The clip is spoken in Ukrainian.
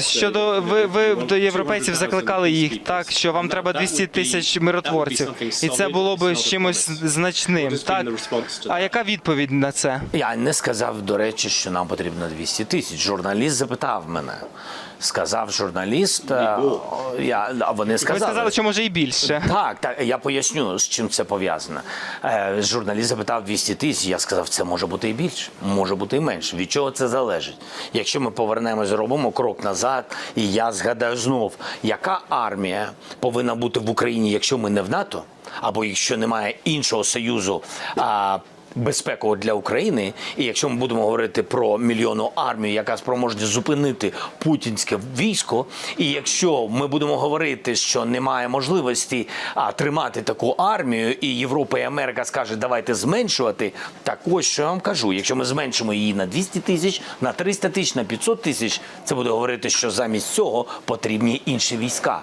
Щодо ви, ви до європейців закликали їх так, що вам треба that- that 200 тисяч миротворців, і це було not чимось значним. Так а яка відповідь на це? Я не сказав, до речі, що нам потрібно 200 тисяч. Журналіст запитав мене. Сказав журналіст, е, я, а вони Ви сказали. сказали, що може і більше. Так, так, я поясню, з чим це пов'язано. Е, журналіст запитав 200 тисяч, я сказав, це може бути і більше, може бути і менше. Від чого це залежить? Якщо ми повернемось, зробимо крок назад, і я згадаю знов, яка армія повинна бути в Україні, якщо ми не в НАТО, або якщо немає іншого союзу. А, Безпеково для України, і якщо ми будемо говорити про мільйонну армію, яка спроможна зупинити путінське військо, і якщо ми будемо говорити, що немає можливості а, тримати таку армію, і Європа і Америка скаже, давайте зменшувати. Так ось що я вам кажу: якщо ми зменшимо її на 200 тисяч, на 300 тисяч, на 500 тисяч, це буде говорити, що замість цього потрібні інші війська.